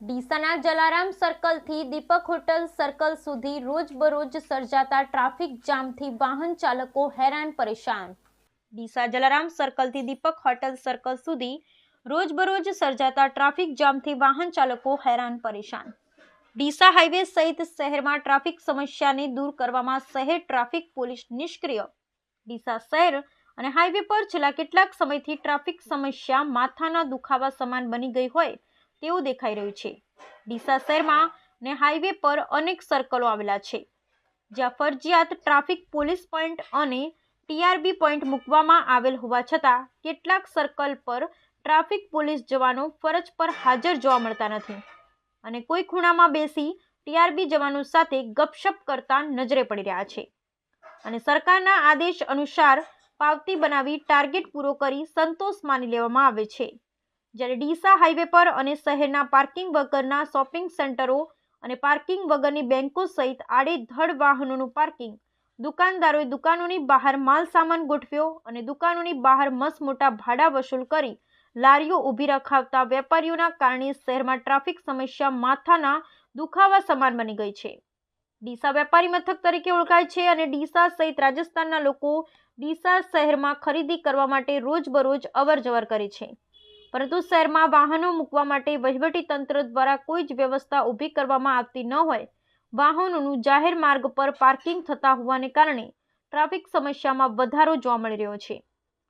ડીસાના જલારામ સર્કલથી Deepak hotel circle સુધી રોજબરોજ સર્જાતા ટ્રાફિક જામથી વાહન ચાલકો હેરાન પરેશાન. ડીસા જલારામ સર્કલથી દીપક હોટલ સર્કલ સુધી રોજબરોજ સર્જાતા ટ્રાફિક જામથી વાહન ચાલકો હેરાન પરેશાન. ડીસા હાઈવે સહિત શહેરમાં ટ્રાફિક સમસ્યાને દૂર કરવામાં શહેર ટ્રાફિક પોલીસ નિષ્ક્રિય. ડીસા શહેર અને હાઈવે પર છેલ્લા કેટલાક સમયથી ટ્રાફિક સમસ્યા માથાના દુખાવા સમાન બની ગઈ હોય તેવું દેખાઈ રહ્યું છે. ડીસા શહેરમાં ને હાઈવે પર અનેક સર્કલો આવેલા છે. જ્યાં ફરજિયાત ટ્રાફિક પોલીસ પોઈન્ટ અને ટીઆરબી પોઈન્ટ મૂકવામાં આવેલ હોવા છતાં કેટલાક સર્કલ પર ટ્રાફિક પોલીસ જવાનો ફરજ પર હાજર જોવા મળતા નથી. અને કોઈ ખૂણામાં બેસી ટીઆરબી જવાનો સાથે ગપશપ કરતા નજરે પડી રહ્યા છે. અને સરકારના આદેશ અનુસાર પાવતી બનાવી ટાર્ગેટ પૂરો કરી સંતોષ માની લેવામાં આવે છે. જ્યારે ડીસા હાઈવે પર અને શહેરના પાર્કિંગ વગરના શોપિંગ સેન્ટરો અને પાર્કિંગ વગરની બેન્કો સહિત આડેધડ વાહનોનું પાર્કિંગ. દુકાનદારોએ દુકાનોની બહાર માલ સામાન ગોઠવ્યો અને દુકાનોની બહાર મસમોટા મોટા ભાડા વસૂલ કરી લારીઓ ઊભી રખાવતા વેપારીઓના કારણે શહેરમાં ટ્રાફિક સમસ્યા માથાના દુખાવા સમાન બની ગઈ છે. ડીસા વેપારી મથક તરીકે ઓળખાય છે અને ડીસા સહિત રાજસ્થાનના લોકો ડીસા શહેરમાં ખરીદી કરવા માટે રોજબરોજ અવર જવર કરે છે. પરંતુ શહેરમાં વાહનો મૂકવા માટે વહીવટી તંત્ર દ્વારા કોઈ જ વ્યવસ્થા ઊભી કરવામાં આવતી ન હોય. વાહનોનું જાહેર માર્ગ પર પાર્કિંગ થતા હોવાને કારણે ટ્રાફિક સમસ્યામાં વધારો જોવા મળી રહ્યો છે.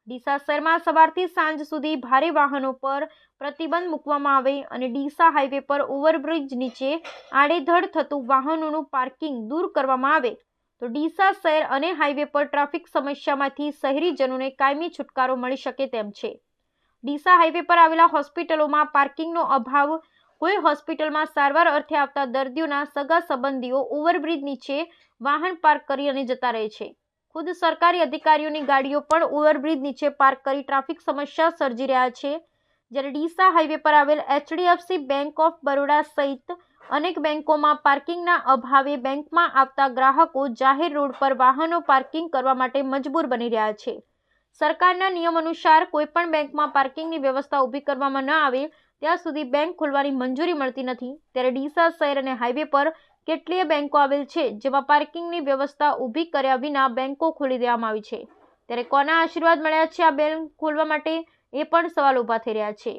ડીસા શહેરમાં સવારથી સાંજ સુધી ભારે વાહનો પર પ્રતિબંધ મૂકવામાં આવે અને ડીસા હાઈવે પર ઓવરબ્રિજ નીચે આડેધડ થતું વાહનોનું પાર્કિંગ દૂર કરવામાં આવે, તો ડીસા શહેર અને હાઈવે પર ટ્રાફિક સમસ્યામાંથી શહેરીજનોને કાયમી છુટકારો મળી શકે તેમ છે. ડીસા હાઈવે પર આવેલા હોસ્પિટલોમાં પાર્કિંગનો અભાવ. કોઈ હોસ્પિટલમાં સારવાર અર્થે આવતા દર્દીઓના સગા સંબંધીઓ ઓવરબ્રિજ નીચે વાહન પાર્ક કરી અને જતા રહે છે. ખુદ સરકારી અધિકારીઓની ગાડીઓ પણ ઓવરબ્રિજ નીચે પાર્ક કરી ટ્રાફિક સમસ્યા સર્જી રહ્યા છે. જ્યારે ડીસા હાઈવે પર આવેલ એચડીએફસી બેંક ઓફ બરોડા સહિત અનેક બેંકોમાં પાર્કિંગના અભાવે બેંકમાં આવતા ગ્રાહકો જાહેર રોડ પર વાહનો પાર્કિંગ કરવા માટે મજબૂર બની રહ્યા છે. સરકારના નિયમ અનુસાર કોઈપણ બેંકમાં પાર્કિંગની વ્યવસ્થા ઊભી કરવામાં ન આવે ત્યાં સુધી બેંક ખોલવાની મંજૂરી મળતી નથી. ત્યારે ડીસા શહેર અને હાઈવે પર કેટલીય બેંકો આવેલ છે જેમાં પાર્કિંગની વ્યવસ્થા ઊભી કર્યા વિના બેંકો ખોલી દેવામાં આવી છે. ત્યારે કોના આશીર્વાદ મળ્યા છે આ બેંક ખોલવા માટે? એ પણ સવાલ ઊભા થઈ રહ્યા છે.